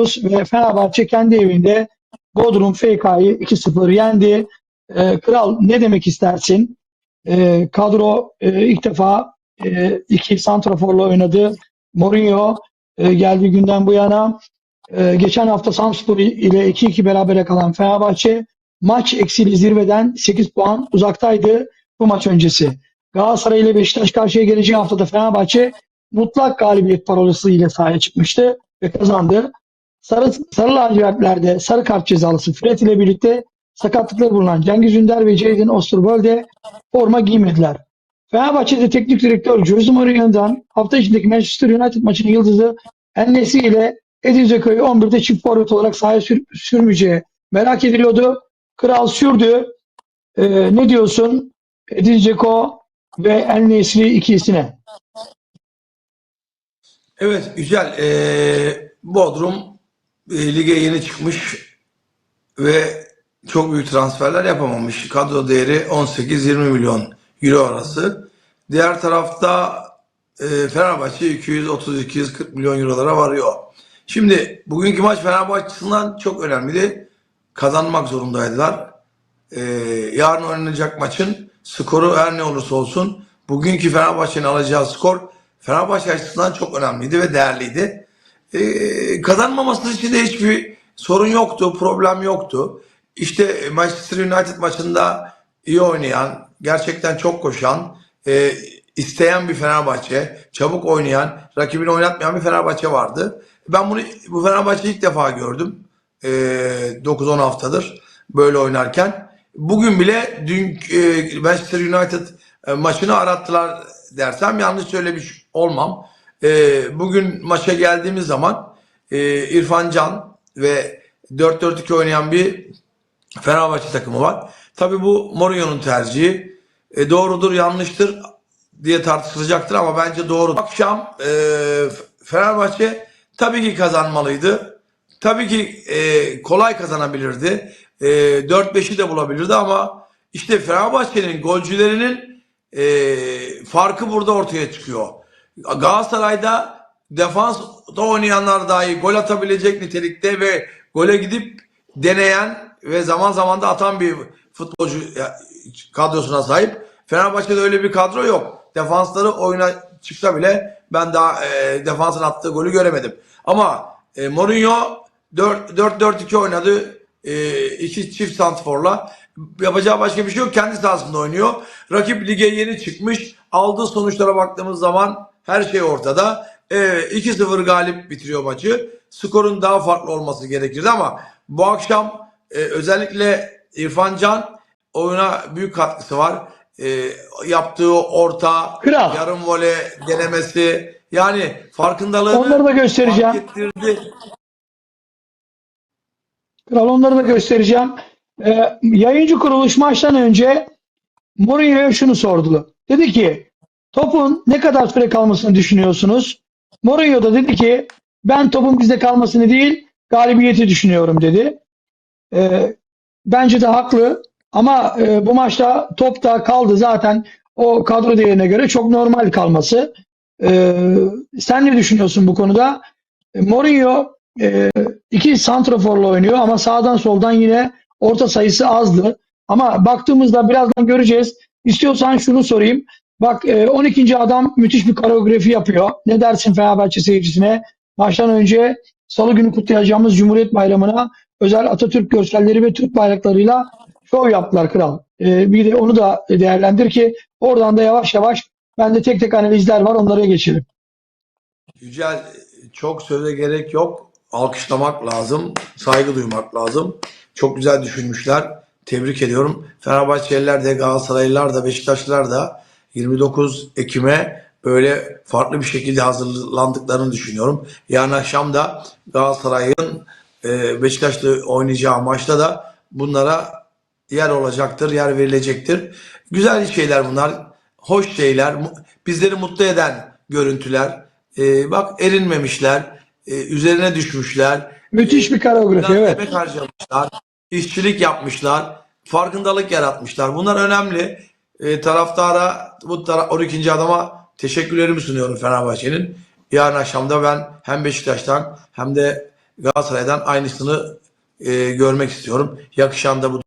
ve Fenerbahçe kendi evinde Bodrum FK'yı 2-0 yendi. Ee, Kral ne demek istersin? Ee, kadro e, ilk defa e, iki santraforla oynadı. Mourinho e, geldiği günden bu yana e, geçen hafta Samspor ile 2-2 berabere kalan Fenerbahçe maç eksili zirveden 8 puan uzaktaydı bu maç öncesi. Galatasaray ile Beşiktaş karşıya geleceği haftada Fenerbahçe mutlak galibiyet parolası ile sahaya çıkmıştı ve kazandı. Sarı, sarı lacivertlerde sarı kart cezalısı Fred ile birlikte sakatlıkları bulunan Cengiz Ünder ve Jadon Osterwolde forma giymediler. Fenerbahçe'de teknik direktör Jose Mourinho'dan hafta içindeki Manchester United maçının yıldızı Ennesi ile Edin Dzeko'yu 11'de çift forvet olarak sahaya sür- sürmeyeceği merak ediliyordu. Kral sürdü. Ee, ne diyorsun Edin Dzeko ve Ennesi ikilisine? Evet güzel. Ee, Bodrum e, lige yeni çıkmış ve çok büyük transferler yapamamış. Kadro değeri 18-20 milyon euro arası. Diğer tarafta e, Fenerbahçe 230-240 milyon eurolara varıyor. Şimdi bugünkü maç Fenerbahçe çok önemliydi. Kazanmak zorundaydılar. Ee, yarın oynanacak maçın skoru her ne olursa olsun bugünkü Fenerbahçe'nin alacağı skor Fenerbahçe açısından çok önemliydi ve değerliydi. Ee, kazanmaması için de hiçbir sorun yoktu, problem yoktu. İşte Manchester United maçında iyi oynayan, gerçekten çok koşan, e, isteyen bir Fenerbahçe, çabuk oynayan, rakibini oynatmayan bir Fenerbahçe vardı. Ben bunu bu Fenerbahçe'yi ilk defa gördüm. E, 9-10 haftadır böyle oynarken. Bugün bile dün e, Manchester United e, maçını arattılar dersem yanlış söylemiş olmam. E, bugün maça geldiğimiz zaman e, İrfan Can ve 4-4-2 oynayan bir Fenerbahçe takımı var. Tabii bu Mourinho'nun tercihi. E, doğrudur, yanlıştır diye tartışılacaktır ama bence doğru. Akşam e, Fenerbahçe tabii ki kazanmalıydı. Tabii ki e, kolay kazanabilirdi. E, 4-5'i de bulabilirdi ama işte Fenerbahçe'nin golcülerinin e, farkı burada ortaya çıkıyor. Galatasaray'da defansta oynayanlar dahi gol atabilecek nitelikte ve gole gidip deneyen ve zaman zaman da atan bir futbolcu kadrosuna sahip. Fenerbahçe'de öyle bir kadro yok. Defansları oyuna çıksa bile ben daha e, defansın attığı golü göremedim. Ama e, Mourinho 4-4-2 oynadı. E, iki çift santrforla. Yapacağı başka bir şey yok. Kendi sahasında oynuyor. Rakip lige yeni çıkmış. Aldığı sonuçlara baktığımız zaman her şey ortada. E, 2-0 galip bitiriyor maçı. Skorun daha farklı olması gerekirdi ama bu akşam e, özellikle İrfan Can oyuna büyük katkısı var. E, yaptığı orta, Kral. yarım vole denemesi yani farkındalığını Onları da göstereceğim. fark ettirdi. Kral onları da göstereceğim. Ee, yayıncı kuruluş maçtan önce Mourinho'ya şunu sordu. Dedi ki topun ne kadar süre kalmasını düşünüyorsunuz? Mourinho da dedi ki ben topun bizde kalmasını değil galibiyeti düşünüyorum dedi. Ee, bence de haklı ama e, bu maçta top da kaldı zaten o kadro değerine göre çok normal kalması. Ee, sen ne düşünüyorsun bu konuda? E, Mourinho e, iki santraforla oynuyor ama sağdan soldan yine orta sayısı azdı. Ama baktığımızda birazdan göreceğiz. İstiyorsan şunu sorayım. Bak e, 12. adam müthiş bir koreografi yapıyor. Ne dersin Fenerbahçe seyircisine? Maçtan önce Salı günü kutlayacağımız Cumhuriyet Bayramı'na özel Atatürk görselleri ve Türk bayraklarıyla şov yaptılar kral. E, bir de onu da değerlendir ki oradan da yavaş yavaş bende tek tek analizler var onlara geçelim. Yücel çok söze gerek yok. Alkışlamak lazım. Saygı duymak lazım. Çok güzel düşünmüşler. Tebrik ediyorum. Fenerbahçeliler de Galatasaraylılar da Beşiktaşlılar da 29 Ekim'e böyle farklı bir şekilde hazırlandıklarını düşünüyorum. Yarın akşam da Galatasaray'ın e, Beşiktaş'la oynayacağı maçta da bunlara yer olacaktır, yer verilecektir. Güzel şeyler bunlar. Hoş şeyler. Bizleri mutlu eden görüntüler. E, bak erinmemişler. e, üzerine düşmüşler. Müthiş bir koreografi evet. emek harcamışlar. işçilik yapmışlar. Farkındalık yaratmışlar. Bunlar önemli. E, taraftara, bu tara 12. adama teşekkürlerimi sunuyorum Fenerbahçe'nin. Yarın akşam da ben hem Beşiktaş'tan hem de Galatasaray'dan aynısını e, görmek istiyorum. Yakışan da bu.